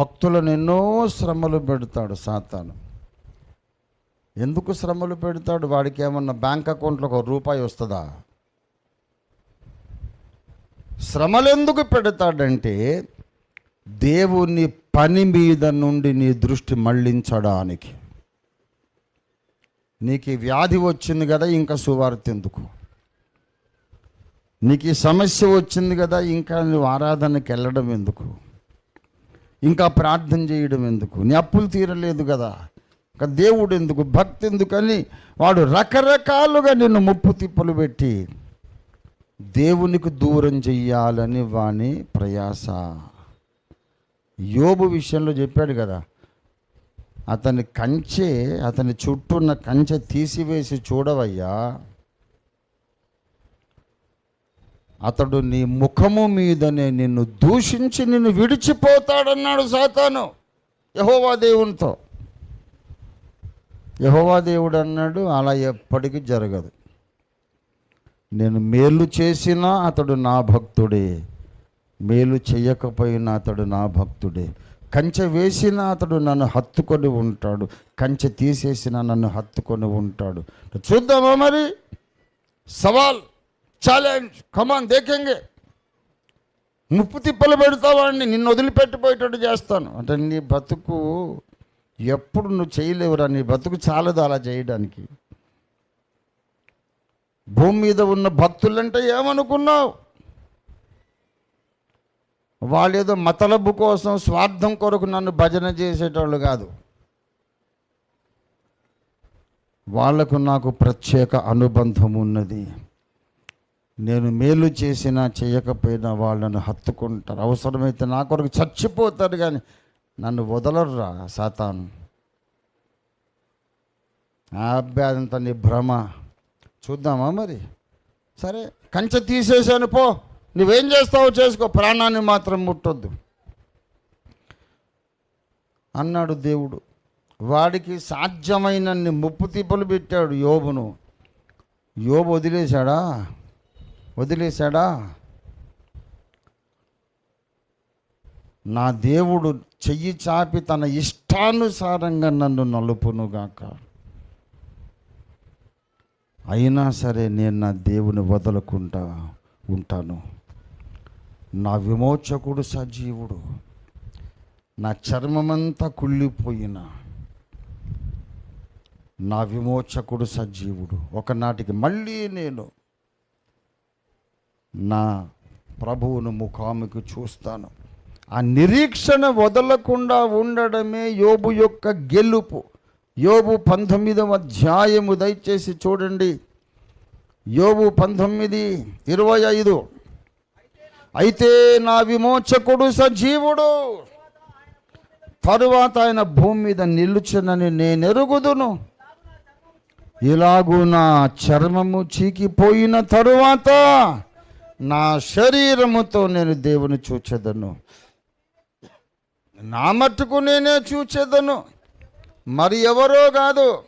భక్తులను ఎన్నో శ్రమలు పెడతాడు సాతాను. ఎందుకు శ్రమలు పెడతాడు? వాడికి ఏమన్నా బ్యాంక్ అకౌంట్లో ఒక రూపాయి వస్తుందా? శ్రమలు ఎందుకు పెడతాడంటే దేవుని పని మీద నుండి నీ దృష్టి మళ్ళించడానికి. నీకు ఈ వ్యాధి వచ్చింది కదా ఇంకా సువార్త ఎందుకు? నీకు ఈ సమస్య వచ్చింది కదా ఇంకా నువ్వు ఆరాధనకి వెళ్ళడం ఎందుకు? ఇంకా ప్రార్థన చేయడం ఎందుకు? నీ అప్పులు తీరలేదు కదా. ఇంకా దేవుడు ఎందుకు? భక్తి ఎందుకని వాడు రకరకాలుగా నిన్ను ముప్పు తిప్పలు పెట్టి దేవునికి దూరం చెయ్యాలని వాని ప్రయాస. యోబు విషయంలో చెప్పాడు కదా అతని కంచె అతని చుట్టూ ఉన్న కంచె తీసివేసి చూడవయ్యా. అతడు నీ ముఖము మీదనే నిన్ను దూషించి నిన్ను విడిచిపోతాడన్నాడు సాతాను. యహోవా దేవునితో. యహోవా దేవుడు అన్నాడు అలా ఎప్పటికీ జరగదు. నేను మేలు చేసినా అతడు నా భక్తుడే. మేలు చేయకపోయినా అతడు నా భక్తుడే. కంచె వేసినా అతడు నన్ను హత్తుకొని ఉంటాడు. కంచె తీసేసినా నన్ను హత్తుకొని ఉంటాడు. చూద్దామా మరి? సవాల్. ఛాలెంజ్ కమాన్ దేకెంగే? ముప్పు తిప్పలు పెడతావాడిని నిన్ను వదిలిపెట్టిపోయేటట్టు చేస్తాను. అంటే నీ బతుకు ఎప్పుడు నువ్వు చేయలేవురా నీ బతుకు చాలదు అలా చేయడానికి. భూమి మీద ఉన్న భక్తులంటే ఏమనుకున్నావు? వాళ్ళేదో మతలబ్బు కోసం స్వార్థం కొరకు నన్ను భజన చేసేటోళ్ళు కాదు. వాళ్ళకు నాకు ప్రత్యేక అనుబంధం ఉన్నది. నేను మేలు చేసినా చేయకపోయినా వాళ్ళను హత్తుకుంటారు. అవసరమైతే నా కొరకు చచ్చిపోతారు కానీ నన్ను వదలరురా సాతాను. ఆ నీ భ్రమ. చూద్దామా మరి? సరే కంచె తీసేసాను పో. నువ్వేం చేస్తావో చేసుకో. ప్రాణాన్ని మాత్రం ముట్టొద్దు. అన్నాడు దేవుడు. వాడికి సాధ్యమైనన్ని ముప్పు తిప్పలు పెట్టాడు యోబును. యోబు వదిలేశాడా? వదిలేశాడా? నా దేవుడు చెయ్యి చాపి తన ఇష్టానుసారంగా నన్ను నలుపునుగాక. అయినా సరే నేను నా దేవుని వదలకుండా ఉంటాను. నా విమోచకుడు సజీవుడు. నా చర్మమంతా కుళ్ళిపోయిన. నా విమోచకుడు సజీవుడు. ఒకనాటికి మళ్ళీ నేను నా ప్రభువును ముఖాముఖి చూస్తాను. ఆ నిరీక్షణ వదలకుండా ఉండడమే యోబు యొక్క గెలుపు. యోబు పంతొమ్మిదవ అధ్యాయము దయచేసి చూడండి. యోబు పంతొమ్మిది ఇరవై ఐదు. అయితే నా విమోచకుడు సజీవుడు. తరువాత ఆయన భూమి మీద నిలుచునని నేను ఎరుగుదును ఇలాగూ నా చర్మము చీకిపోయిన తరువాత నా శరీరముతో నేను దేవుని చూచెదను. నా మట్టుకు నేనే చూచెదను. మరి ఎవరో కాదు.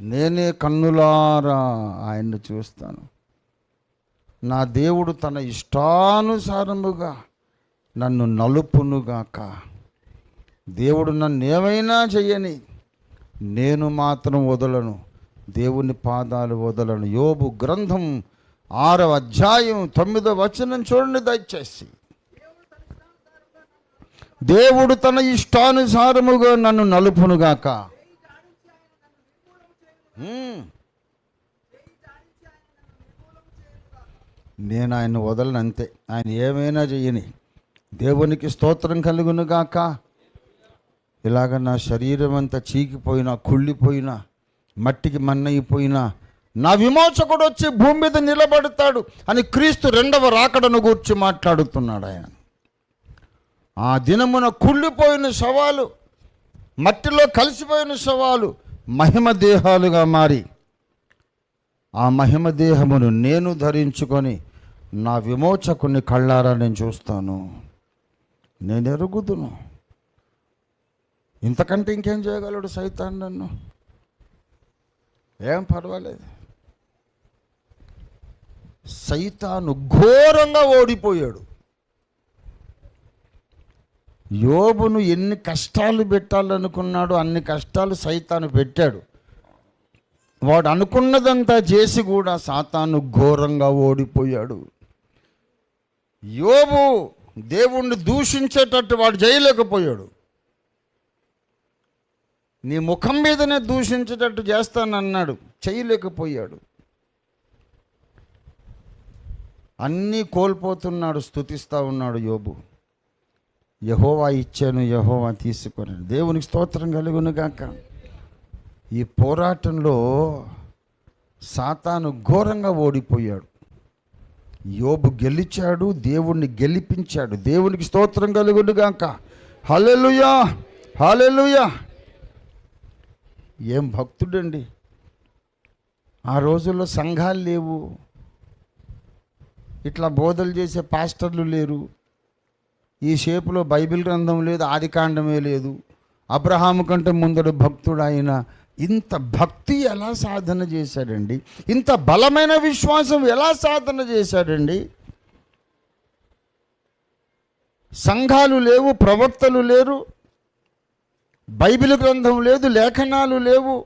నేనే కన్నులారా ఆయన్ని చూస్తాను. నా దేవుడు తన ఇష్టానుసారముగా నన్ను నలుపునుగాక దేవుడు నన్ను ఏమైనా చెయ్యని నేను మాత్రం వదలను. దేవుని పాదాలు వదలను. యోబు గ్రంథం ఆరవ అధ్యాయం తొమ్మిదవ వచనం చూడండి దయచేసి. దేవుడు తన ఇష్టానుసారముగా నన్ను నలుపునుగాక. నేను ఆయన వదలను అంతే. ఆయన ఏమైనా చెయ్యని. దేవునికి స్తోత్రం కలుగునుగాక. ఇలాగ నా శరీరం అంతా చీకిపోయినా కుళ్ళిపోయినా మట్టికి మన్నయిపోయినా నా విమోచకుడు వచ్చి భూమి మీద నిలబడతాడు అని క్రీస్తు రెండవ రాకడను గూర్చి మాట్లాడుతున్నాడు ఆయన. ఆ దినమున కుళ్ళిపోయిన శవాలు మట్టిలో కలిసిపోయిన శవాలు మహిమ దేహాలుగా మారి ఆ మహిమ దేహమును నేను ధరించుకొని నా విమోచకుని కళ్ళారా నేను చూస్తాను. నేను ఎరుగుదును. ఇంతకంటే ఇంకేం చేయగలడు సైతాన్ నన్ను? ఏం పర్వాలేదు. సైతాను ఘోరంగా ఓడిపోయాడు. యోబును ఎన్ని కష్టాలు పెట్టాలనుకున్నాడో అన్ని కష్టాలు సైతాను పెట్టాడు. వాడు అనుకున్నదంతా చేసి కూడా సాతాను ఘోరంగా ఓడిపోయాడు. యోబు దేవుణ్ణి దూషించేటట్టు వాడు చేయలేకపోయాడు. నీ ముఖం మీదనే దూషించేటట్టు చేస్తానన్నాడు చేయలేకపోయాడు. అన్నీ కోల్పోతున్నాడు స్థుతిస్తూ ఉన్నాడు యోబు. యహోవా ఇచ్చాను యహోవా తీసుకొని దేవునికి స్తోత్రం కలుగునుగాక. ఈ పోరాటంలో సాతాను ఘోరంగా ఓడిపోయాడు. యోబు గెలిచాడు దేవుణ్ణి గెలిపించాడు. దేవునికి స్తోత్రం కలుగునుగాక. హలెలుయా హలెలుయా ఏం భక్తుడండి. ఆ రోజుల్లో సంఘాలు లేవు. ఇట్లా బోధలు చేసే పాస్టర్లు లేరు. ఈ షేపులో బైబిల్ గ్రంథం లేదు ఆదికాండమే లేదు. అబ్రహాము కంటే ముందడు భక్తుడు ఆయన ఇంత భక్తి ఎలా సాధన చేశాడండి? ఇంత బలమైన విశ్వాసం ఎలా సాధన చేశాడండి? సంఘాలు లేవు ప్రవక్తలు లేరు బైబిల్ గ్రంథం లేదు లేఖనాలు లేవు.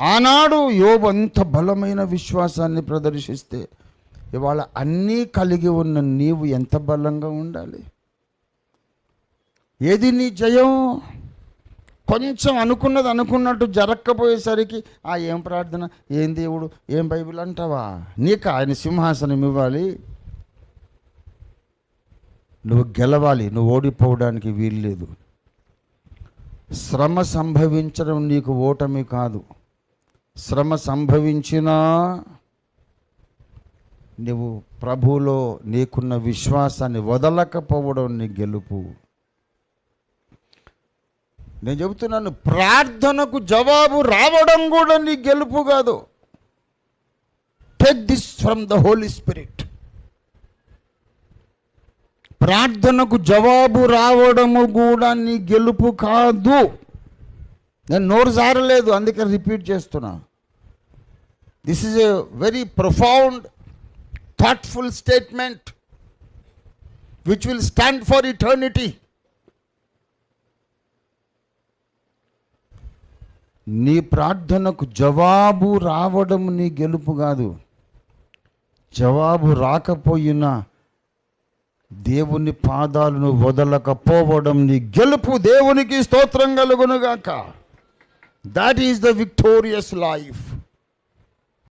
ఆనాడు యోబు అంత బలమైన విశ్వాసాన్ని ప్రదర్శిస్తే ఇవాళ అన్నీ కలిగి ఉన్న నీవు ఎంత బలంగా ఉండాలి? ఏది నీ జయం? కొంచెం అనుకున్నది అనుకున్నట్టు జరగకపోయేసరికి ఆ ఏం ప్రార్థన? ఏం దేవుడు? ఏం బైబిల్ అంటావా? నీకు ఆయన సింహాసనం ఇవ్వాలి. నువ్వు గెలవాలి. నువ్వు ఓడిపోవడానికి వీల్లేదు. శ్రమ సంభవించడం నీకు ఓటమి కాదు. శ్రమ సంభవించినా నువ్వు ప్రభువులో నీకున్న విశ్వాసాన్ని వదలకపోవడం నీ గెలుపు. నేను చెబుతున్నాను ప్రార్థనకు జవాబు రావడం కూడా నీ గెలుపు కాదు. Take this from the Holy Spirit ప్రార్థనకు జవాబు రావడము కూడా నీ గెలుపు కాదు. నేను నోరు జారలేదు అందుకే రిపీట్ చేస్తున్నా. This is a very profound thoughtful statement which will stand for eternity నీ ప్రార్థనకు జవాబు రావడం నీ గెలుపు కాదు. జవాబు రాకపోయినా దేవుని పాదాలను వదలకపోవడం నీ గెలుపు. దేవునికి స్తోత్రం కలుగునుగాక. That is the victorious life